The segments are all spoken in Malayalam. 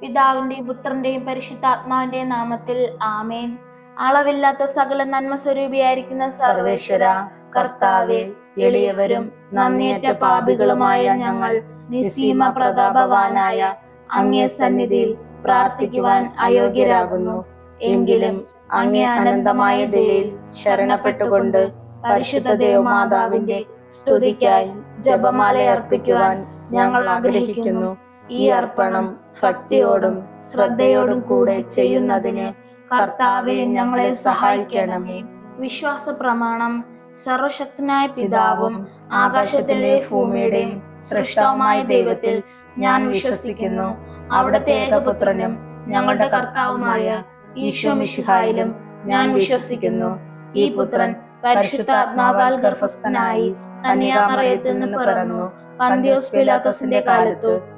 പിതാവിന്റെയും പുത്രന്റെയും പരിശുദ്ധാത്മാവിന്റെയും നാമത്തിൽ ആമേൻ. അളവില്ലാത്ത സകല നന്മ സ്വരൂപിയായിരിക്കുന്ന സർവേശ്വര കർത്താവെ എളിയവരും നന്ദിയേറ്റ പാപികളുമായ ഞങ്ങൾ നിസീമ പ്രതാപവാനായ അങ്ങേ സന്നിധിയിൽ പ്രാർത്ഥിക്കുവാൻ അയോഗ്യരാകുന്നു. എങ്കിലും അങ്ങേ അനന്തമായ ദയയിൽ ശരണപ്പെട്ടുകൊണ്ട് പരിശുദ്ധ ദേവമാതാവിന്റെ സ്തുതിക്കായി ജപമാല അർപ്പിക്കുവാൻ ഞങ്ങൾ ആഗ്രഹിക്കുന്നു. ഈ അർപ്പണം ഭക്തിയോടും ശ്രദ്ധയോടും കൂടെ ചെയ്യുന്നതിന് കർത്താവെ ഞങ്ങളെ സഹായിക്കണമേ. വിശ്വാസ പ്രമാണം സർവശക്തനായ പിതാവും ആകാശത്തിലെ ഭൂമിയുടെയും സൃഷ്ടാവുമായ ദൈവത്തിൽ ഞാൻ വിശ്വസിക്കുന്നു. അവിടുത്തെ ഏകപുത്രനും ഞങ്ങളുടെ കർത്താവുമായ ഈശോ മിഷിഹായിലും ഞാൻ വിശ്വസിക്കുന്നു. ഈ പുത്രൻ പരിശുദ്ധാത്മാവാൽ ഗർഭസ്ഥനായി കന്യാമറയത്തിൽ നിന്ന് പിറന്നു. പന്തിയോസ് പിലാത്തോസിന്റെ കാലത്ത്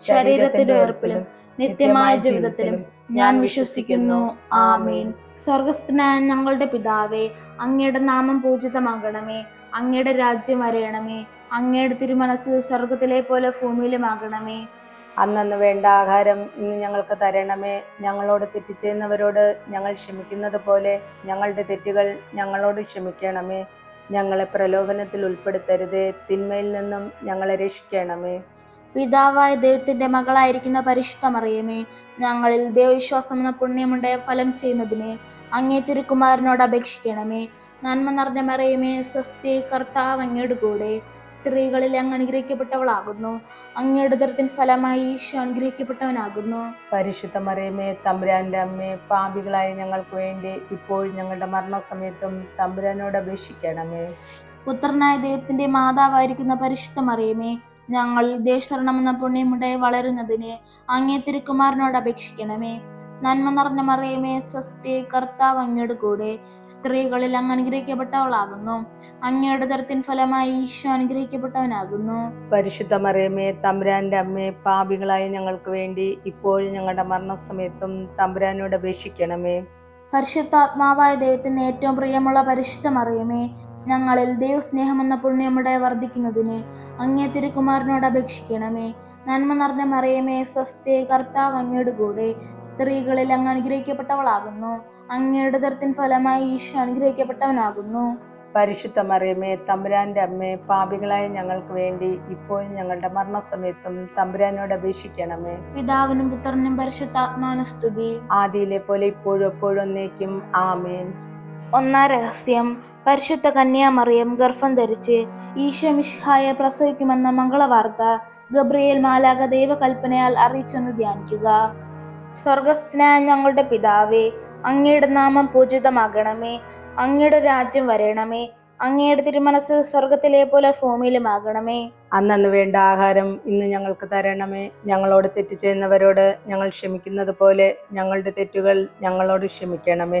ശരീരത്തിന്റെ ഉയർപ്പിലും നിത്യമായ ജീവിതത്തിലും ഞാൻ വിശ്വസിക്കുന്നു. ആമീൻ. സ്വർഗസ്ഥനായ ഞങ്ങളുടെ പിതാവേ അങ്ങയുടെ നാമം പൂജിതമാകണമേ. അങ്ങയുടെ രാജ്യം വരയണമേ. അങ്ങയുടെ തിരുമനസ് സ്വർഗത്തിലെ പോലെ ഭൂമിയിലുമാകണമേ. അന്നന്ന് വേണ്ട ആഹാരം ഇന്ന് ഞങ്ങൾക്ക് തരണമേ. ഞങ്ങളോട് തെറ്റ് ചെയ്യുന്നവരോട് ഞങ്ങൾ ക്ഷമിക്കുന്നത് പോലെ ഞങ്ങളുടെ തെറ്റുകൾ ഞങ്ങളോട് ക്ഷമിക്കണമേ. ഞങ്ങളെ പ്രലോഭനത്തിൽ ഉൾപ്പെടുത്തരുതേ. തിന്മയിൽ നിന്നും ഞങ്ങളെ രക്ഷിക്കണമേ. പിതാവായ ദൈവത്തിന്റെ മകളായിരിക്കുന്ന പരിശുദ്ധ മറിയമേ ഞങ്ങളിൽ ദൈവവിശ്വാസം എന്ന പുണ്യമുണ്ട് ഫലം ചെയ്യുന്നതിന് അങ്ങേ തിരുക്കുമാരനോട് അപേക്ഷിക്കണമേ. നന്മ നിറഞ്ഞ മറിയമേ സ്വസ്തി കർത്താവ് അങ്ങയുടെ കൂടെ സ്ത്രീകളിൽ അങ്ങ് അനുഗ്രഹിക്കപ്പെട്ടവളാകുന്നു. അങ്ങയുടെ ദരത്തിൻ ഫലമായി ഈശോ അനുഗ്രഹിക്കപ്പെട്ടവനാകുന്നു. പരിശുദ്ധ മറിയമേ തമ്പുരാന്റെ അമ്മേ പാപികളായ ഞങ്ങൾക്ക് വേണ്ടി ഇപ്പോൾ ഞങ്ങളുടെ മരണസമയത്തും തമ്പുരാനോട് അപേക്ഷിക്കണമേ. പുത്രനായ ദൈവത്തിന്റെ മാതാവായിരിക്കുന്ന പരിശുദ്ധ മറിയമേ ഞങ്ങൾ ദേശരണം എന്ന പുണ്യമുണ്ടായി വളരുന്നതിന് അങ്ങേ തിരുക്കുമാരനോട് അപേക്ഷിക്കണമേ. നന്മ നിറഞ്ഞ മറിയമേ സ്വസ്തി കർത്താവ് അങ്ങയുടെ കൂടെ സ്ത്രീകളിൽ അങ്ങ് അനുഗ്രഹിക്കപ്പെട്ടവളാകുന്നു അങ്ങയുടെ തരത്തിൻ ഫലമായി ഈശോ അനുഗ്രഹിക്കപ്പെട്ടവനാകുന്നു. പരിശുദ്ധ മറിയമേ തമ്പുരാന്റെ അമ്മേ പാപികളായ ഞങ്ങൾക്ക് വേണ്ടി ഇപ്പോഴും ഞങ്ങളുടെ മരണസമയത്തും തമ്പുരാനോട് അപേക്ഷിക്കണമേ. പരിശുദ്ധാത്മാവായ ദൈവത്തിന് ഏറ്റവും പ്രിയമുള്ള പരിശുദ്ധ മറിയമേ ഞങ്ങളിൽ ദൈവസ്നേഹം എന്ന പുണ്യമുടെ വർദ്ധിക്കുന്നതിന് അങ്ങേ തിരുക്കുമാരനോട് അപേക്ഷിക്കണമേ. നന്മ നിറഞ്ഞ മറിയമേ സ്വസ്തി കർത്താവ് അങ്ങയുടെ കൂടെ. സ്ത്രീകളിൽ അങ്ങ് അനുഗ്രഹിക്കപ്പെട്ടവളാകുന്നു. അങ്ങയുടെ തരത്തിൻ ഫലമായി ഈശോ അനുഗ്രഹിക്കപ്പെട്ടവനാകുന്നു. പരിശുദ്ധ മറിയമേ തമ്പുരാന്റെ അമ്മേ പാപികളായ ഞങ്ങൾക്ക് വേണ്ടി ഇപ്പോഴും ഞങ്ങളുടെ മരണസമയത്തും തമ്പുരാനോട് അപേക്ഷിക്കണമേ. പിതാവിനും പുത്രനും പരിശുദ്ധാത്മാന സ്തുതി. ആദിയിലെ പോലെ ഇപ്പോഴും എപ്പോഴും ഒന്നേക്കും ആമേൻ. ഒന്നാം രഹസ്യം പരിശുദ്ധ കന്യാമറിയം ഗർഭം ധരിച്ച് ഈശ്വമിഷ്ഹായ പ്രസവിക്കുമെന്ന മംഗളവാർത്ത ഗബ്രിയേൽ മാലാക ദൈവകൽപ്പനയാൽ അറിയിച്ചെന്ന് ധ്യാനിക്കുക. സ്വർഗസ്ഥനായ ഞങ്ങളുടെ പിതാവേ അങ്ങയുടെ നാമം പൂജിതമാകണമേ അങ്ങയുടെ രാജ്യം വരണമേ അങ്ങയുടെ തിരുമനസ് സ്വർഗത്തിലെ പോലെ ഭൂമിയിലുമാകണമേ. അന്നു വേണ്ട ആഹാരം ഇന്ന് ഞങ്ങൾക്ക് തരണമേ. ഞങ്ങളോട് തെറ്റ് ചെയ്യുന്നവരോട് ഞങ്ങൾ ക്ഷമിക്കുന്നത് പോലെ ഞങ്ങളുടെ തെറ്റുകൾ ഞങ്ങളോട് ക്ഷമിക്കണമേ.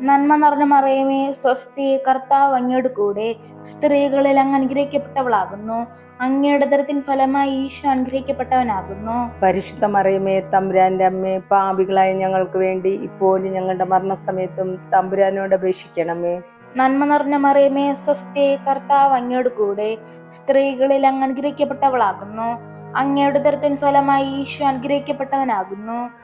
നന്മ നിറഞ്ഞ മറിയമേ സ്വസ്തി കർത്താവ് അങ്ങയുടെ കൂടെ സ്ത്രീകളിൽ അങ്ങ് അനുഗ്രഹിക്കപ്പെട്ടവളാകുന്നു. അങ്ങയുടെ ദരത്തിൻ ഫലമായി ഈശോ അനുഗ്രഹിക്കപ്പെട്ടവനാകുന്നു. പരിശുദ്ധ മറിയമേ തമ്പുരാന്റെ അമ്മേ പാപികളായ ഞങ്ങൾക്ക് വേണ്ടി ഇപ്പോഴും ഞങ്ങളുടെ മരണസമയത്തും തമ്പുരാനോട് അപേക്ഷിക്കണമേ. നന്മ നിറഞ്ഞ മറിയമേ സ്വസ്തി കർത്താവ് അങ്ങയുടെ കൂടെ സ്ത്രീകളിൽ അങ്ങ് അനുഗ്രഹിക്കപ്പെട്ടവളാകുന്നു. അങ്ങയുടെ ദരത്തിൻ ഫലമായി ഈശോ അനുഗ്രഹിക്കപ്പെട്ടവനാകുന്നു.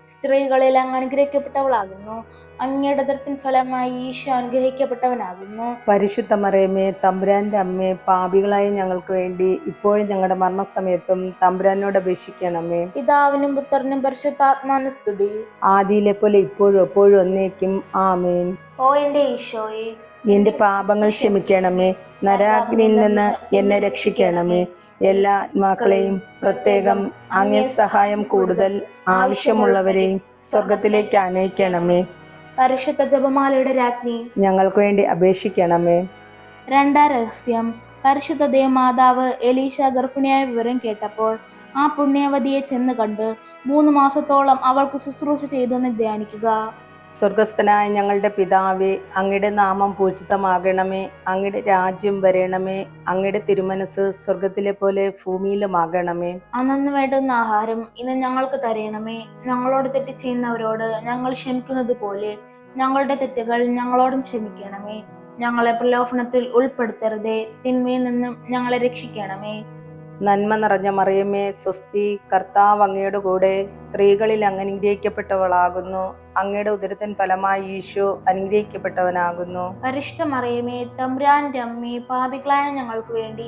സ്ത്രീകളിൽ അങ്ങ് അനുഗ്രഹിക്കപ്പെട്ടവളാകുന്നു. അങ്ങയുടെ ദൃത്തിൻ ഫലമായി ഈശോ അനുഗ്രഹിക്കപ്പെട്ടവനാകുന്നു. പരിശുദ്ധ മറിയമേ തമ്പുരാന്റെ അമ്മേ പാപികളായ ഞങ്ങൾക്ക് വേണ്ടി ഇപ്പോഴും ഞങ്ങളുടെ മരണസമയത്തും തമ്പുരാനോട് അപേക്ഷിക്കണമേ. പിതാവിനും പുത്രനും പരിശുദ്ധാത്മാവിനും സ്തുതി. ആദിയിലെ പോലെ ഇപ്പോഴും എപ്പോഴും ഒന്നേക്കും ആമേൻ. ഓ എന്റെ ഈശോയെ എന്റെ പാപങ്ങൾ ക്ഷമിക്കണമേ. നരാഗ്നിയിൽ നിന്ന് എന്നെ രക്ഷിക്കണമേ. എല്ലാ ആത്മാക്കളെയും പ്രത്യേകം അങ്ങേ സഹായം കൂടുതൽ ആവശ്യമുള്ളവരെയും സ്വർഗത്തിലേക്ക് അനയിക്കണമേ പരിശുദ്ധ ജപമാലയുടെ രാജ്ഞി ഞങ്ങൾക്ക് വേണ്ടി അപേക്ഷിക്കണമേ. രണ്ടാം രഹസ്യം. പരിശുദ്ധ ദേവമാതാവ് എലീഷ ഗർഭിണിയായ വിവരം കേട്ടപ്പോൾ ആ പുണ്യവതിയെ ചെന്ന് കണ്ട് മൂന്ന് മാസത്തോളം അവൾക്ക് ശുശ്രൂഷ ചെയ്തെന്ന് ധ്യാനിക്കുക. സ്വർഗസ്ഥനായ ഞങ്ങളുടെ പിതാവേ അങ്ങയുടെ നാമം പൂജിതമാകണമേ അങ്ങയുടെ രാജ്യം വരണമേ അങ്ങയുടെ തിരുമനസ് സ്വർഗത്തിലെ പോലെ ഭൂമിയിലുമാകണമേ. അന്നു വേണ്ടുന്ന ആഹാരം ഇന്ന് ഞങ്ങൾക്ക് തരയണമേ ഞങ്ങളോട് തെറ്റ് ചെയ്യുന്നവരോട് ഞങ്ങൾ ക്ഷമിക്കുന്നത് പോലെ ഞങ്ങളുടെ തെറ്റുകൾ ഞങ്ങളോടും ക്ഷമിക്കണമേ. ഞങ്ങളെ പ്രലോഭനത്തിൽ ഉൾപ്പെടുത്തരുതേ. തിന്മയിൽ നിന്നും ഞങ്ങളെ രക്ഷിക്കണമേ. നന്മ നിറഞ്ഞ മറിയമ്മേ സ്വസ്തി കർത്താവ് അങ്ങയുടെ കൂടെ സ്ത്രീകളിൽ അങ്ങ് അനുഗ്രഹിക്കപ്പെട്ടവളാകുന്നു അങ്ങയുടെ ഉദരത്തിൻ ഫലമായി ഈശോ അനുഗ്രഹിക്കപ്പെട്ടവനാകുന്നു. പരിശുദ്ധ മറിയമേ തമ്പുരാന്റെ അമ്മേ പാപികളായ ഞങ്ങൾക്ക് വേണ്ടി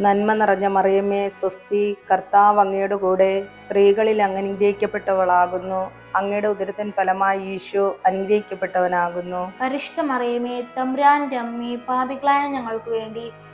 നന്മ നിറഞ്ഞ മറിയമ്മേ സ്വസ്തി കർത്താവ് അങ്ങയുടെ കൂടെ സ്ത്രീകളിൽ അങ്ങ് അനുഗ്രഹിക്കപ്പെട്ടവളാകുന്നു അങ്ങയുടെ ഉദരത്തിൻ ഫലമായി ഈശോ അനുഗ്രഹിക്കപ്പെട്ടവനാകുന്നു. പരിശുദ്ധ മറിയമേ തമ്പുരാന്റെ അമ്മേ പാപികളായ ഞങ്ങൾക്ക് വേണ്ടി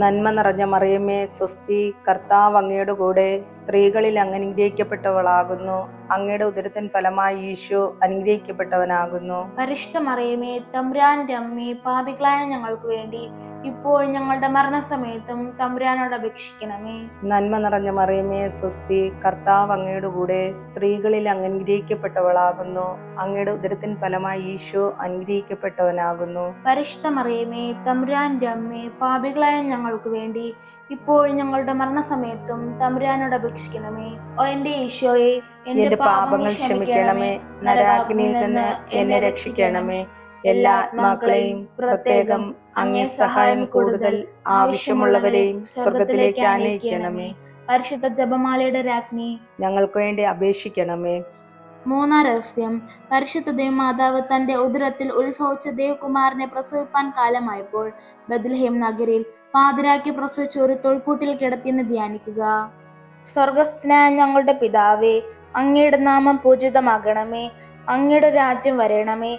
നന്മ നിറഞ്ഞ മറിയമ്മേ സ്വസ്തി കർത്താവ് അങ്ങയുടെ കൂടെ സ്ത്രീകളിൽ അങ്ങ് അനുഗ്രഹിക്കപ്പെട്ടവളാകുന്നു അങ്ങയുടെ ഉദരത്തിൻ ഫലമായി ഈശോ അനുഗ്രഹിക്കപ്പെട്ടവനാകുന്നു. പരിശുദ്ധ മറിയമേ തമ്പുരാന്റെ അമ്മേ പാപികളായ ഞങ്ങൾക്ക് വേണ്ടി ഇപ്പോഴും ഞങ്ങളുടെ മരണസമയത്തും തമ്പുരാനോട് അപേക്ഷിക്കണമേ. നന്മ നിറഞ്ഞ മറിയമേ സ്വസ്തി കർത്താവ് അങ്ങയുടെ കൂടെ സ്ത്രീകളിൽ അങ്ങ് അനുഗ്രഹിക്കപ്പെട്ടവളാകുന്നു അങ്ങയുടെ ഉദരത്തിൻ ഫലമായി ഈശോ അനുഗ്രഹിക്കപ്പെട്ടവനാകുന്നു. പരിശുദ്ധ മറിയമേ തമ്പുരാന്റെ അമ്മേ പാപികളായ ഞങ്ങൾക്ക് വേണ്ടി ഇപ്പോൾ ഞങ്ങളുടെ മരണസമയത്തും തമ്പുരാനോട് അപേക്ഷിക്കണമേ. ഓ എന്റെ ഈശോയെ എന്റെ പാപങ്ങൾ ക്ഷമിക്കണമേ. നരാഗ്നിയിൽ നിന്ന് എന്നെ രക്ഷിക്കണമേ. എല്ലാ ആത്മാക്കളെയും പ്രത്യേകം അങ്ങേ സഹായം കൂടുതൽ ആവശ്യമുള്ളവരെയും സ്വർഗത്തിലേക്ക് ആനയിക്കണമേ. പരിശുദ്ധ ജപമാലയുടെ രാജ്ഞി ഞങ്ങൾക്ക് വേണ്ടി അപേക്ഷിക്കണമേ. മൂന്നാം രഹസ്യം. പരിശുദ്ധ ദേവമാതാവ് തന്റെ ഉദരത്തിൽ ഉത്ഭവിച്ച ദേവകുമാരനെ പ്രസവിപ്പാൻ കാലമായപ്പോൾ ബദൽഹേം നഗരിൽ പാതിരാക്കി പ്രസവിച്ച ഒരു തൊഴിൽക്കൂട്ടിൽ കിടത്തിയെന്ന് ധ്യാനിക്കുക. സ്വർഗസ്ഥനായ ഞങ്ങളുടെ പിതാവേ അങ്ങയുടെ നാമം പൂജിതമാകണമേ. അങ്ങയുടെ രാജ്യം വരണമേ.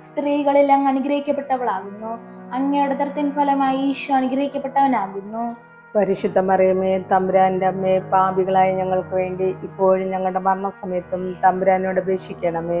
സ്ത്രീകളിൽ അങ്ങ് അനുഗ്രഹിക്കപ്പെട്ടവളാകുന്നു. അങ്ങയുടെ ദരത്തിൻ ഫലമായി ഈശോ അനുഗ്രഹിക്കപ്പെട്ടവനാകുന്നു. പരിശുദ്ധ മറിയമേ തമ്പുരാന്റെ അമ്മേ പാപികളായ ഞങ്ങൾക്ക് വേണ്ടി ഇപ്പോഴും ഞങ്ങളുടെ മരണസമയത്തും തമ്പുരാനോട് അപേക്ഷിക്കണമേ.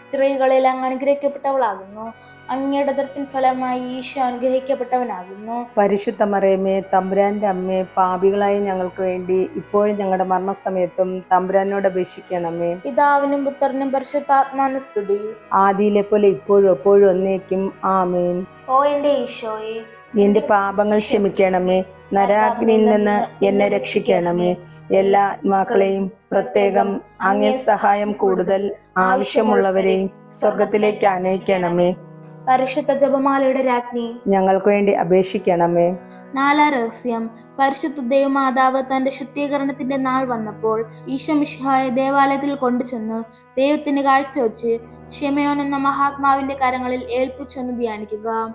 സ്ത്രീകളിൽ അങ്ങ് അനുഗ്രഹിക്കപ്പെട്ടവളാകുന്നു. അങ്ങയുടെ ദൃത്തിൻ ഫലമായി ഈശോ അനുഗ്രഹിക്കപ്പെട്ടവനാകുന്നു. പരിശുദ്ധ മറിയമ്മേ തമ്പുരാന്റെ അമ്മേ പാപികളായ ഞങ്ങൾക്ക് വേണ്ടി ഇപ്പോഴും ഞങ്ങളുടെ മരണസമയത്തും തമ്പുരാനോട് അപേക്ഷിക്കണമേ. പിതാവിനും പുത്രനും പരിശുദ്ധാത്മാവിനും സ്തുതി. ആദിയിലെ പോലെ ഇപ്പോഴും എപ്പോഴും ഒന്നേക്കും ആമേൻ. ഓ എന്റെ ഈശോയെ. എന്റെ പാപങ്ങൾ ക്ഷമിക്കണമേ. നരാഗ്നിയിൽ നിന്ന് എന്നെ രക്ഷിക്കണമേ. എല്ലാ ആത്മാക്കളെയും പ്രത്യേകം അങ്ങ് സഹായം കൂടുതൽ ആവശ്യമുള്ളവരെയും സ്വർഗത്തിലേക്ക് അനയിക്കണമേ പരിശുദ്ധ ജപമാലയുടെ രാജ്ഞി. ഞങ്ങൾക്ക് വേണ്ടി അപേക്ഷിക്കണമേ. നാലാം രഹസ്യം. പരിശുദ്ധ ദേവമാതാവ് തന്റെ ശുദ്ധീകരണത്തിന്റെ നാൾ വന്നപ്പോൾ ഈശോമിഷിഹായ ദേവാലയത്തിൽ കൊണ്ടുചെന്ന് ദൈവത്തിന് കാഴ്ചവെച്ച് ക്ഷമയോൻ എന്ന മഹാത്മാവിന്റെ കരങ്ങളിൽ ഏൽപ്പിച്ചെന്ന് ധ്യാനിക്കുക.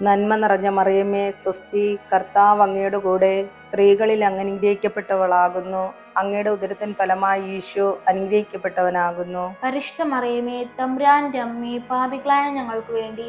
നന്മ നിറഞ്ഞ മറിയമ്മേ സ്വസ്തി കർത്താവ് അങ്ങയുടെ കൂടെ സ്ത്രീകളിൽ അങ്ങ് അനുഗ്രഹിക്കപ്പെട്ടവളാകുന്നു അങ്ങയുടെ ഉദരത്തിൻ ഫലമായി ഈശോ അനുഗ്രഹിക്കപ്പെട്ടവനാകുന്നു. പരിശുദ്ധ മറിയമേ തമ്പുരാന്റെ അമ്മേ പാപികളായ ഞങ്ങൾക്ക് വേണ്ടി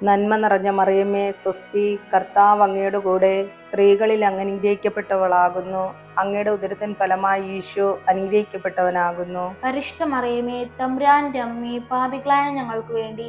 നന്മ നിറഞ്ഞ മറിയമ്മേ സ്വസ്തി കർത്താവ് അങ്ങയുടെ കൂടെ സ്ത്രീകളിൽ അങ്ങ് അനുഗ്രഹിക്കപ്പെട്ടവളാകുന്നു അങ്ങയുടെ ഉദരത്തിൻ ഫലമായി ഈശോ അനുഗ്രഹിക്കപ്പെട്ടവനാകുന്നു. പരിശുദ്ധ മറിയമേ തമ്പുരാന്റെ അമ്മേ പാപികളായ ഞങ്ങൾക്ക് വേണ്ടി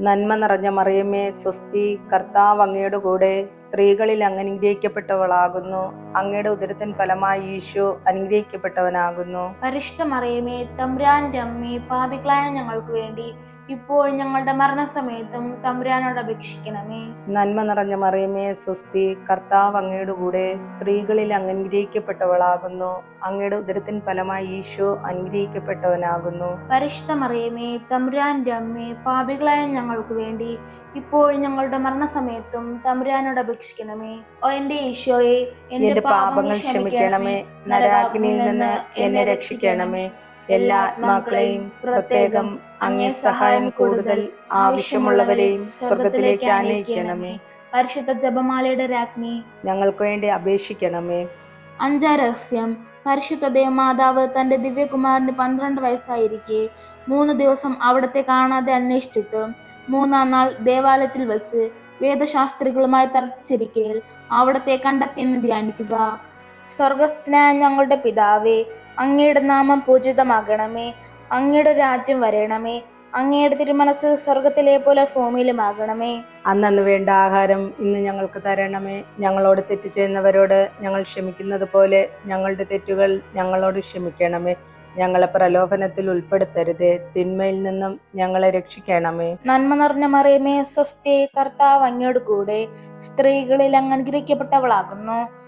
നന്മ നിറഞ്ഞ മറിയമ്മേ സ്വസ്തി കർത്താവ് അങ്ങയുടെ കൂടെ സ്ത്രീകളിൽ അങ്ങ് അനുഗ്രഹിക്കപ്പെട്ടവളാകുന്നു അങ്ങയുടെ ഉദരത്തിൻ ഫലമായി ഈശോ അനുഗ്രഹിക്കപ്പെട്ടവനാകുന്നു. പരിശുദ്ധ മറിയമേ തമ്പ്രാൻ അമ്മേ പാപികളായ ഞങ്ങൾക്ക് വേണ്ടി ഇപ്പോൾ ഞങ്ങളുടെ മരണസമയത്തും തമ്പുരാനോട് അപേക്ഷിക്കണമേ. നന്മ നിറഞ്ഞ മറിയമേ സ്വസ്തി കർത്താവ് അങ്ങയുടെ കൂടെ സ്ത്രീകളിൽ അങ്ങ് അനുഗ്രഹിക്കപ്പെട്ടവളാകുന്നു അങ്ങയുടെ ഉദരത്തിൻ ഫലമായി ഈശോ അനുഗ്രഹിക്കപ്പെട്ടവനാകുന്നു. പരിശുദ്ധ മറിയമേ തമ്പുരാന്റെ അമ്മേ പാപികളായ ഞങ്ങൾക്ക് വേണ്ടി ഇപ്പോൾ ഞങ്ങളുടെ മരണസമയത്തും തമ്പുരാനോട് അപേക്ഷിക്കണമേ. ഓ എന്റെ ഈശോയെ എന്റെ പാപങ്ങൾ ക്ഷമിക്കണമേ. നരാഗ്നിയിൽ നിന്ന് എന്നെ രക്ഷിക്കണമേ. എല്ലാ ആത്മാക്കളെയും പ്രത്യേകം അങ്ങേ സഹായം കൂടുതൽ ആവശ്യമുള്ളവരെയും സ്വർഗത്തിലേക്ക് ആനയിക്കണമേ. പരിശുദ്ധ ജപമാലയുടെ രാജ്ഞി ഞങ്ങൾക്ക് വേണ്ടി അപേക്ഷിക്കണമേ. അഞ്ചാം രഹസ്യം പരിശുദ്ധ ദേവമാതാവ് തന്റെ ദിവ്യകുമാരന് പന്ത്രണ്ട് വയസ്സായിരിക്കെ. മൂന്ന് ദിവസം അവിടത്തെ കാണാതെ അന്വേഷിച്ചിട്ട് മൂന്നാം നാൾ ദേവാലയത്തിൽ വെച്ച് വേദശാസ്ത്രികളുമായി തർച്ചിരിക്കയിൽ അവിടത്തെ കണ്ടെത്തിയെന്ന് ധ്യാനിക്കുക. സ്വർഗസ്ഥനായ ഞങ്ങളുടെ പിതാവേ അങ്ങയുടെ നാമം പൂജിതമാകണമേ. അങ്ങയുടെ രാജ്യം വരണമേ. അങ്ങയുടെ തിരുമനസ് സ്വർഗത്തിലെ പോലെ ഭൂമിയിലുമാകണമേ. അന്നു വേണ്ട ആഹാരം ഇന്ന് ഞങ്ങൾക്ക് തരണമേ. ഞങ്ങളോട് തെറ്റ് ചെയ്യുന്നവരോട് ഞങ്ങൾ ക്ഷമിക്കുന്നത് പോലെ ഞങ്ങളുടെ തെറ്റുകൾ ഞങ്ങളോട് ക്ഷമിക്കണമേ. ഞങ്ങളെ പ്രലോഭനത്തിൽ ഉൾപ്പെടുത്തരുതേ. തിന്മയിൽ നിന്നും ഞങ്ങളെ രക്ഷിക്കണമേ. നന്മ നിറഞ്ഞ മറിയമേ സ്വസ്തി കർത്താവ് അങ്ങയോട് കൂടെ സ്ത്രീകളിൽ അങ്ങ് അനുഗ്രഹിക്കപ്പെട്ടവളാകുന്നു.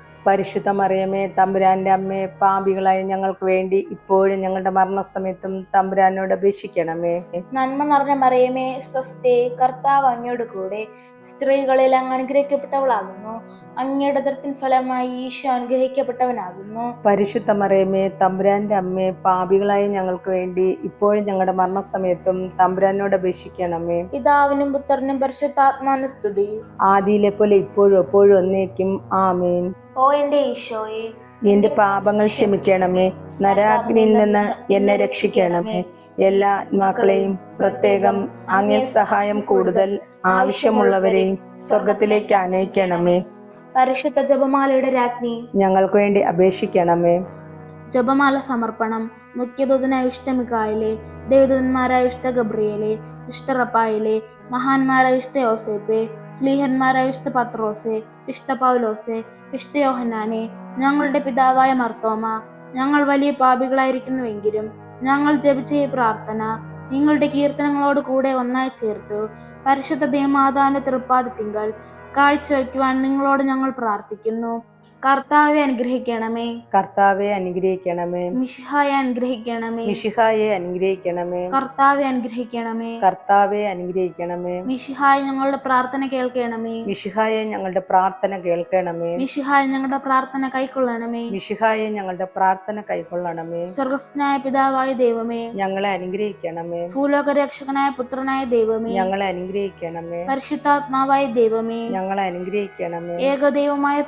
പരിശുദ്ധ മറിയമേ തമ്പുരാന്റെ അമ്മയെ പാപികളായ ഞങ്ങൾക്ക് വേണ്ടി ഇപ്പോഴും ഞങ്ങളുടെ മരണസമയത്തും തമ്പുരാനോട് അപേക്ഷിക്കണമേ. നന്മ നിറഞ്ഞ മറിയമേ സ്വസ്തി കർത്താവ് അങ്ങയോട് കൂടെ സ്ത്രീകളിൽ അങ്ങ് അനുഗ്രഹിക്കപ്പെട്ടവളാകുന്നു. അങ്ങയുടെ ദൃത്തിൻ ഫലമായി ഈശോ അനുഗ്രഹിക്കപ്പെട്ടവനാകുന്നു. പരിശുദ്ധ മറിയമേ തമ്പുരാന്റെ അമ്മയെ പാപികളായ ഞങ്ങൾക്ക് വേണ്ടി ഇപ്പോഴും ഞങ്ങളുടെ മരണസമയത്തും തമ്പുരാനോട് അപേക്ഷിക്കണമേ. പിതാവിനും പുത്രനും പരിശുദ്ധാത്മാനുസ്തുതി ആദിയിലെ പോലെ ഇപ്പോഴും എപ്പോഴും ഒന്നേക്കും ആമേൻ. ഓ എന്റെ ഈശോയെ. എന്റെ പാപങ്ങൾ ക്ഷമിക്കണമേ. നരാഗ്നിയിൽ നിന്ന് എന്നെ രക്ഷിക്കണമേ. എല്ലാ ആത്മാക്കളെയും പ്രത്യേകം അങ്ങേ സഹായം കൂടുതൽ ആവശ്യമുള്ളവരെയും സ്വർഗത്തിലേക്ക് അനയിക്കണമേ പരിശുദ്ധ ജപമാലയുടെ രാജ്ഞി. ഞങ്ങൾക്ക് വേണ്ടി അപേക്ഷിക്കണമേ. ജപമാല സമർപ്പണം. മുഖ്യദൂതനായ ഇഷ്ടമിക്കായിലെ ദേവദൂതന്മാരായ ഇഷ്ട ഗബ്രിയലെ ഇഷ്ട റപ്പായിലെ മഹാന്മാരായ ഇഷ്ട യോസേപ്പെ സ്ലീഹന്മാരായ ഇഷ്ട പത്രോസെ ഇഷ്ട പൗലോസെ വിശുദ്ധ യോഹന്നാനെ ഞങ്ങളുടെ പിതാവായ മർത്തോമ ഞങ്ങൾ വലിയ പാപികളായിരിക്കുന്നുവെങ്കിലും ഞങ്ങൾ ജപിച്ച ഈ പ്രാർത്ഥന നിങ്ങളുടെ കീർത്തനങ്ങളോട് കൂടെ ഒന്നായി ചേർത്തു. പരിശുദ്ധ ദേവമാതാവിന്റെ തൃപ്പാദത്തിങ്കൽ കാഴ്ചവെക്കുവാൻ നിങ്ങളോട് ഞങ്ങൾ പ്രാർത്ഥിക്കുന്നു. കർത്താവെ അനുഗ്രഹിക്കണമേ. കർത്താവെ അനുഗ്രഹിക്കണമേ. മിഷിഹായെ അനുഗ്രഹിക്കണമേ. മിഷിഹായെ അനുഗ്രഹിക്കണമേ. കർത്താവെ അനുഗ്രഹിക്കണമേ. കർത്താവെ അനുഗ്രഹിക്കണമേ. മിഷിഹായ ഞങ്ങളുടെ പ്രാർത്ഥന കേൾക്കണമേ. മിഷിഹായെ ഞങ്ങളുടെ പ്രാർത്ഥന കേൾക്കണമേ. മിഷിഹായ ഞങ്ങളുടെ പ്രാർത്ഥന കൈക്കൊള്ളണമേ. മിഷിഹായെ ഞങ്ങളുടെ പ്രാർത്ഥന കൈക്കൊള്ളണമേ. സ്വർഗസ്നായ പിതാവായ ദൈവമേ. ഞങ്ങളെ അനുഗ്രഹിക്കണമേ. ഭൂലോക രക്ഷകനായ പുത്രനായ ദൈവമേ. ഞങ്ങളെ അനുഗ്രഹിക്കണമേ. പരിശുദ്ധാത്മാവായ ദൈവമേ. ഞങ്ങളെ അനുഗ്രഹിക്കണമേ. ഏകദൈവമായ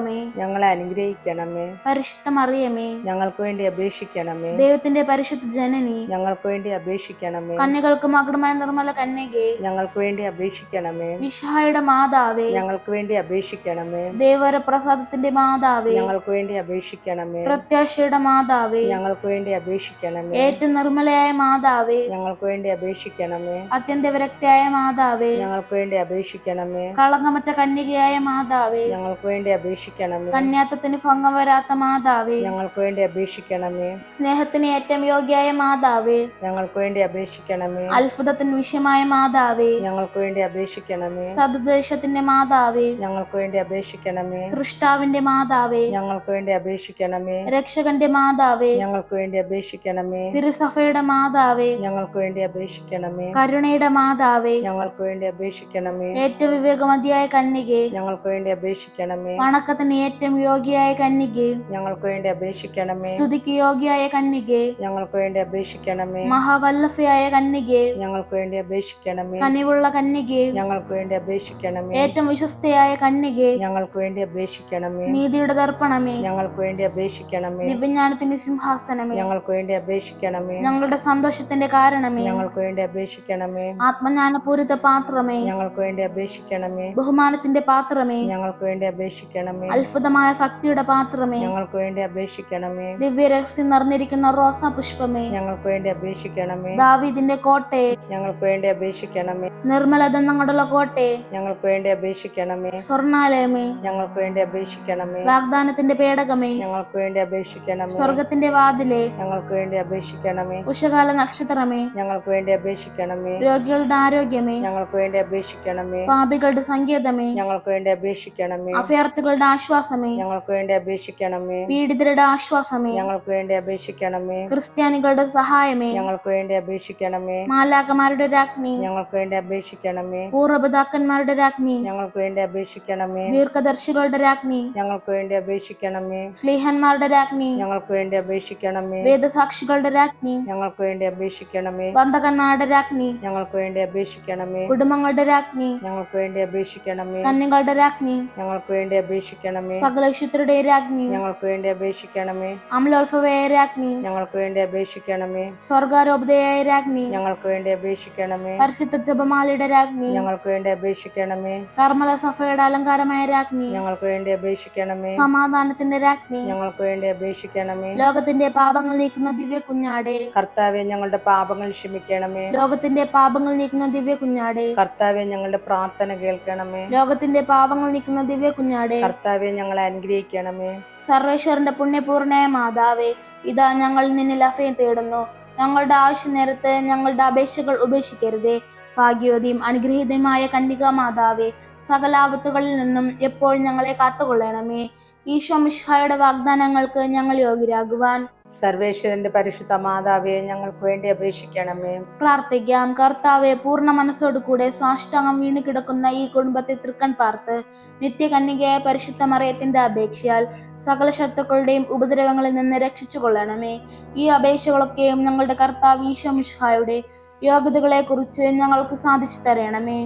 പരിശുദ്ധത്വമേ ഞങ്ങളെ അനുഗ്രഹിക്കണമേ. പരിശുദ്ധ മറിയമേ ഞങ്ങൾക്ക് വേണ്ടി അപേക്ഷിക്കണമേ. ദൈവത്തിന്റെ പരിശുദ്ധ ജനനി. ഞങ്ങൾക്ക് വേണ്ടി അപേക്ഷിക്കണമേ. കന്യകൾക്ക് മകുടമായ നിർമ്മല കന്യകെ. ഞങ്ങൾക്ക് വേണ്ടി അപേക്ഷിക്കണമേ. വിശായുടെ മാതാവേ. ഞങ്ങൾക്ക് വേണ്ടി അപേക്ഷിക്കണമേ. ദേവര പ്രസാദത്തിന്റെ മാതാവേ. ഞങ്ങൾക്ക് വേണ്ടി അപേക്ഷിക്കണമേ. പ്രത്യാശയുടെ മാതാവേ. ഞങ്ങൾക്ക് വേണ്ടി അപേക്ഷിക്കണമേ. ഏറ്റവും നിർമ്മലയായ മാതാവേ. ഞങ്ങൾക്ക് വേണ്ടി അപേക്ഷിക്കണമേ. അത്യന്ത വിരക്തിയായ മാതാവേ. ഞങ്ങൾക്ക് വേണ്ടി അപേക്ഷിക്കണമേ. കളങ്കമറ്റ കന്യകയായ മാതാവേ. ഞങ്ങൾക്ക് വേണ്ടി അപേക്ഷിക്കണമേ. കന്യാത്വത്തിന് ഭംഗം വരാത്ത മാതാവേ ഞങ്ങൾക്ക് വേണ്ടി അപേക്ഷിക്കണമേ. സ്നേഹത്തിന് ഏറ്റവും യോഗ്യായ മാതാവേ ഞങ്ങൾക്ക് വേണ്ടി അപേക്ഷിക്കണമേ. അത്ഭുതത്തിന് വിഷയമായ മാതാവേ ഞങ്ങൾക്ക് വേണ്ടി അപേക്ഷിക്കണമേ. സതുദ്ദേശത്തിന്റെ മാതാവേ ഞങ്ങൾക്ക് വേണ്ടി അപേക്ഷിക്കണമേ. സൃഷ്ടാവിന്റെ മാതാവേ ഞങ്ങൾക്ക് വേണ്ടി അപേക്ഷിക്കണമേ. രക്ഷകന്റെ മാതാവേ ഞങ്ങൾക്ക് വേണ്ടി അപേക്ഷിക്കണമേ. തിരുസഭയുടെ മാതാവേ ഞങ്ങൾക്ക് വേണ്ടി അപേക്ഷിക്കണമേ. കരുണയുടെ മാതാവേ ഞങ്ങൾക്ക് വേണ്ടി അപേക്ഷിക്കണമേ. ഏറ്റവും വിവേകമതിയായ കന്യകെ ഞങ്ങൾക്ക് വേണ്ടി അപേക്ഷിക്കണമേ. വണക്കത്തിന് ഏറ്റവും യോഗ്യയായ കന്യകെ ഞങ്ങൾക്ക് വേണ്ടി അപേക്ഷിക്കണമേ സ്തുതിക്ക് യോഗ്യയായ കന്യകെ ഞങ്ങൾക്ക് വേണ്ടി അപേക്ഷിക്കണമേ മഹാവല്ലഭയായ കന്യകെ ഞങ്ങൾക്ക് വേണ്ടി അപേക്ഷിക്കണമേ കനിവുള്ള കന്യകെ ഞങ്ങൾക്ക് വേണ്ടി അപേക്ഷിക്കണമേ ഏറ്റവും വിശ്വസ്തയായ കന്യകെ ഞങ്ങൾക്ക് വേണ്ടി അപേക്ഷിക്കണമേ നീതിയുടെ ദർപ്പണമേ ഞങ്ങൾക്ക് വേണ്ടി അപേക്ഷിക്കണമേ ദിവ്യജ്ഞാനത്തിന്റെ സിംഹാസനമേ ഞങ്ങൾക്ക് വേണ്ടി അപേക്ഷിക്കണമേ ഞങ്ങളുടെ സന്തോഷത്തിന്റെ കാരണമേ ഞങ്ങൾക്ക് വേണ്ടി അപേക്ഷിക്കണമേ ആത്മജ്ഞാനപൂരിത പാത്രമേ ഞങ്ങൾക്ക് വേണ്ടി അപേക്ഷിക്കണമേ ബഹുമാനത്തിന്റെ പാത്രമേ ഞങ്ങൾക്ക് വേണ്ടി അപേക്ഷിക്കണമേ അത്ഭുതമായ ഭക്തിയുടെ പാത്രമേ ഞങ്ങൾക്ക് വേണ്ടി അപേക്ഷിക്കണമേ ദിവ്യരഹസ്യം നിറഞ്ഞിരിക്കുന്ന റോസാ പുഷ്പമേ ഞങ്ങൾക്ക് വേണ്ടി അപേക്ഷിക്കണമേ ദാവീദിന്റെ കോട്ടയെ ഞങ്ങൾക്ക് വേണ്ടി അപേക്ഷിക്കണമേ നിർമ്മല ദന്തങ്ങളുള്ള കോട്ടയെ ഞങ്ങൾക്ക് വേണ്ടി അപേക്ഷിക്കണമേ സ്വർണാലയമേ ഞങ്ങൾക്ക് വേണ്ടി അപേക്ഷിക്കണമേ വാഗ്ദാനത്തിന്റെ പേടകമേ ഞങ്ങൾക്ക് വേണ്ടി അപേക്ഷിക്കണമേ സ്വർഗത്തിന്റെ വാതിലെ ഞങ്ങൾക്ക് വേണ്ടി അപേക്ഷിക്കണമേ ഉഷകാല നക്ഷത്രമേ ഞങ്ങൾക്ക് വേണ്ടി അപേക്ഷിക്കണമേ രോഗികളുടെ ആരോഗ്യമേ ഞങ്ങൾക്ക് വേണ്ടി അപേക്ഷിക്കണമേ പാപികളുടെ സങ്കേതമേ ഞങ്ങൾക്ക് വേണ്ടി അപേക്ഷിക്കണമേ അഭയാർത്ഥികളുടെ ആശ്വാസമേ ഞങ്ങൾക്ക് വേണ്ടി അപേക്ഷിക്കണമേ പീഡിതരുടെ ആശ്വാസമേ ഞങ്ങൾക്ക് വേണ്ടി അപേക്ഷിക്കണമേ ക്രിസ്ത്യാനികളുടെ സഹായമേ ഞങ്ങൾക്ക് വേണ്ടി അപേക്ഷിക്കണമേ മാലാഖമാരുടെ രാജ്ഞി ഞങ്ങൾക്ക് വേണ്ടി അപേക്ഷിക്കണമേ പൂർവപിതാക്കന്മാരുടെ രാജ്ഞി ഞങ്ങൾക്ക് വേണ്ടി അപേക്ഷിക്കണമേ ദീർഘദർശികളുടെ രാജ്ഞി ഞങ്ങൾക്ക് വേണ്ടി അപേക്ഷിക്കണമേ സ്നേഹന്മാരുടെ രാജ്ഞി ഞങ്ങൾക്ക് വേണ്ടി അപേക്ഷിക്കണമേ വേദസാക്ഷികളുടെ രാജ്ഞി ഞങ്ങൾക്ക് വേണ്ടി അപേക്ഷിക്കണമേ ബന്ധകന്മാരുടെ രാജ്ഞി ഞങ്ങൾക്ക് വേണ്ടി അപേക്ഷിക്കണമേ കുടുംബങ്ങളുടെ രാജ്ഞി ഞങ്ങൾക്ക് വേണ്ടി അപേക്ഷിക്കണമേ കന്യകളുടെ രാജ്ഞി ഞങ്ങൾക്ക് വേണ്ടി അപേക്ഷിക്കണമേ. സകലക്ഷത്രുടെ രാജ്ഞി. ഞങ്ങൾക്ക് വേണ്ടി അപേക്ഷിക്കണമേ. അമലോത്ഭവയായ രാജ്ഞി. ഞങ്ങൾക്ക് വേണ്ടി അപേക്ഷിക്കണമേ. സ്വർഗാരോപതയായ രാജ്ഞി. ഞങ്ങൾക്ക് വേണ്ടി അപേക്ഷിക്കണമേ. പരിശുദ്ധ ജപമാലയുടെ രാജ്ഞി. ഞങ്ങൾക്ക് വേണ്ടി അപേക്ഷിക്കണമേ. കർമ്മല സഫയുടെ അലങ്കാരമായ രാജ്ഞി. ഞങ്ങൾക്ക് വേണ്ടി അപേക്ഷിക്കണമേ. സമാധാനത്തിന്റെ രാജ്ഞി. ഞങ്ങൾക്ക് വേണ്ടി അപേക്ഷിക്കണമേ. ലോകത്തിന്റെ പാപങ്ങൾ നീക്കുന്ന ദിവ്യ കുഞ്ഞാടെ. കർത്താവെ ഞങ്ങളുടെ പാപങ്ങൾ ക്ഷമിക്കണമേ. ലോകത്തിന്റെ പാപങ്ങൾ നീക്കുന്ന ദിവ്യ കുഞ്ഞാടെ. കർത്താവെ ഞങ്ങളുടെ പ്രാർത്ഥന കേൾക്കണമേ. ലോകത്തിന്റെ പാപങ്ങൾ നീക്കുന്ന ദിവ്യ കുഞ്ഞാടെ. കർത്താവെ ഞങ്ങളെ അനുഗ്രഹിക്കണമേ. സർവേശ്വരന്റെ പുണ്യപൂർണയ മാതാവേ ഇതാ ഞങ്ങൾ നിന്നിൽ അഭയം തേടുന്നു. ഞങ്ങളുടെ ആവശ്യ നേരത്ത് ഞങ്ങളുടെ അപേക്ഷകൾ ഉപേക്ഷിക്കരുതേ. ഭാഗ്യവതിയും അനുഗ്രഹീതയുമായ കന്യക മാതാവേ സകലാപത്തുകളിൽ നിന്നും എപ്പോഴും ഞങ്ങളെ കാത്തുകൊള്ളണമേ. ഈശോ മിഷ്ഹായുടെ വാഗ്ദാനങ്ങൾക്ക് ഞങ്ങൾ യോഗ്യരാകുവാൻ സർവേശ്വരന്റെ പരിശുദ്ധ മാതാവെ ഞങ്ങൾക്ക് വേണ്ടി അപേക്ഷിക്കണമേ. പ്രാർത്ഥിക്കാം. കർത്താവെ പൂർണ മനസ്സോടുകൂടെ സാഷ്ടാംഗം വീണ് കിടക്കുന്ന ഈ കുടുംബത്തെ തൃക്കൺ പാർത്ത് നിത്യകന്യകയായ പരിശുദ്ധ മറിയത്തിന്റെ അപേക്ഷയാൽ സകല ശത്രുക്കളുടെയും ഉപദ്രവങ്ങളിൽ നിന്ന് രക്ഷിച്ചു കൊള്ളണമേ ഈ അപേക്ഷകളൊക്കെയും ഞങ്ങളുടെ കർത്താവ് ഈശോ മിഷ്ഹായുടെ യോഗ്യതകളെ കുറിച്ച് ഞങ്ങൾക്ക് സാധിച്ചു തരണമേ.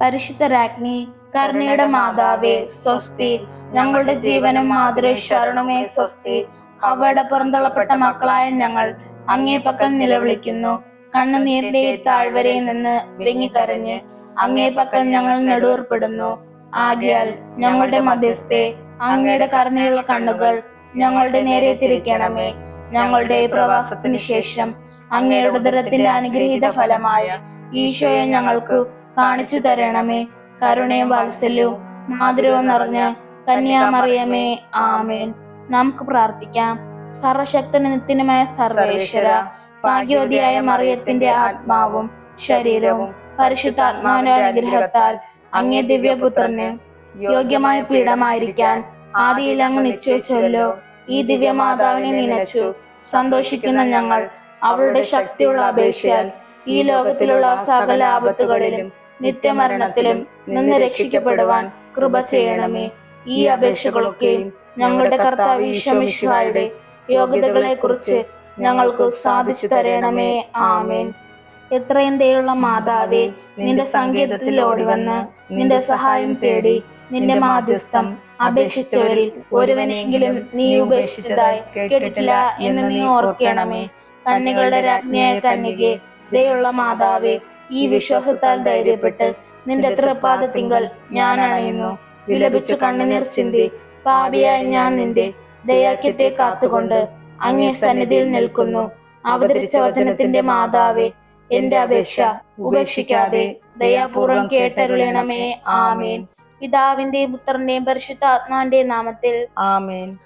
പരിശുദ്ധ രാജ്ഞി കരുണയുടെ മാതാവേ സ്വസ്തി. ഞങ്ങളുടെ ജീവനും മാതൃ ശരണമേ സ്വസ്തി. അവയുടെ പുറന്തള്ളപ്പെട്ട മക്കളായ ഞങ്ങൾ അങ്ങേ പക്കൽ നിലവിളിക്കുന്നു. കണ്ണുനീരിന്റെ താഴ്വരയിൽ നിന്ന് വിങ്ങിക്കരഞ്ഞ് അങ്ങേ പക്കൽ ഞങ്ങൾ നെടുവേർപ്പെടുന്നു. ആകിയാൽ ഞങ്ങളുടെ മധ്യസ്ഥെ അങ്ങയുടെ കരുണയുള്ള കണ്ണുകൾ ഞങ്ങളുടെ നേരെ തിരിക്കണമേ. ഞങ്ങളുടെ പ്രവാസത്തിന് ശേഷം അങ്ങയുടെ ഉദരത്തിന്റെ അനുഗ്രഹീത ഫലമായ ഈശോയെ ഞങ്ങൾക്ക് കാണിച്ചു തരണമേ. കരുണയും വാത്സല്യവും മാധുരവും നിറഞ്ഞ കന്യാമറിയമേ ആമേൻ. നമുക്ക് പ്രാർത്ഥിക്കാം. സർവശക്തന് നിത്യനുമായ സർവേശ്വര ഭാഗ്യവതിയായ മറിയത്തിന്റെ ആത്മാവും ശരീരവും പരിശുദ്ധാത്മാവിന്റെ അനുഗ്രഹത്താൽ അങ്ങേ ദിവ്യപുത്രന് യോഗ്യമായ പീഠമായിരിക്കാൻ ആദിയിൽ അങ്ങ് നിശ്ചയിച്ചല്ലോ. ഈ ദിവ്യമാതാവിനെ നിനച്ചു സന്തോഷിക്കുന്ന ഞങ്ങൾ അവളുടെ ശക്തിയുള്ള അപേക്ഷയാൽ ഈ ലോകത്തിലുള്ള സകല ആപത്തുകളിലും നിത്യമരണത്തിലും നിന്ന് രക്ഷിക്കപ്പെടുവാൻ കൃപ ചെയ്യണമേ. ഈ അപേക്ഷകളൊക്കെയും ഞങ്ങളുടെ കർത്താവ് ഈശോമിഷായുടെ യോഗ്യതകളെ കുറിച്ച് ഞങ്ങൾക്ക് സാധിച്ചു തരണമേ. ആമേൻ. എത്രയും ദയുള്ള മാതാവേ നിന്റെ സങ്കേതത്തിൽ ഓടിവന്ന് നിന്റെ സഹായം തേടി നിന്റെ മാധ്യസ്ഥം അപേക്ഷിച്ചവരിൽ ഒരുവനെങ്കിലും നീ ഉപേക്ഷിച്ചതായി കേട്ടിട്ടില്ല എന്ന് നീ ഓർക്കണമേ. കന്യകളുടെ രാജ്ഞിയായ കന്യകെ ദയുള്ള മാതാവേ ഈ വിശ്വാസത്താൽ ധൈര്യപ്പെട്ട് നിന്റെ തൃപ്പാദത്തിങ്കൽ ഞാൻ അണയുന്നു വിലപിച്ചു കണ്ണുനീർ ചിന്തി പാപിയായി ഞാൻ നിന്റെ ദയാക്യത്തെ കാത്തുകൊണ്ട് അങ്ങേ സന്നിധിയിൽ നിൽക്കുന്നു. അവതരിച്ച വചനത്തിന്റെ മാതാവേ എന്റെ അപേക്ഷ ഉപേക്ഷിക്കാതെ ദയാപൂർവം കേട്ടരുളണമേ. ആമേൻ. പിതാവിന്റെയും പുത്രന്റെയും പരിശുദ്ധാത്മാവിന്റെയും നാമത്തിൽ ആമേൻ.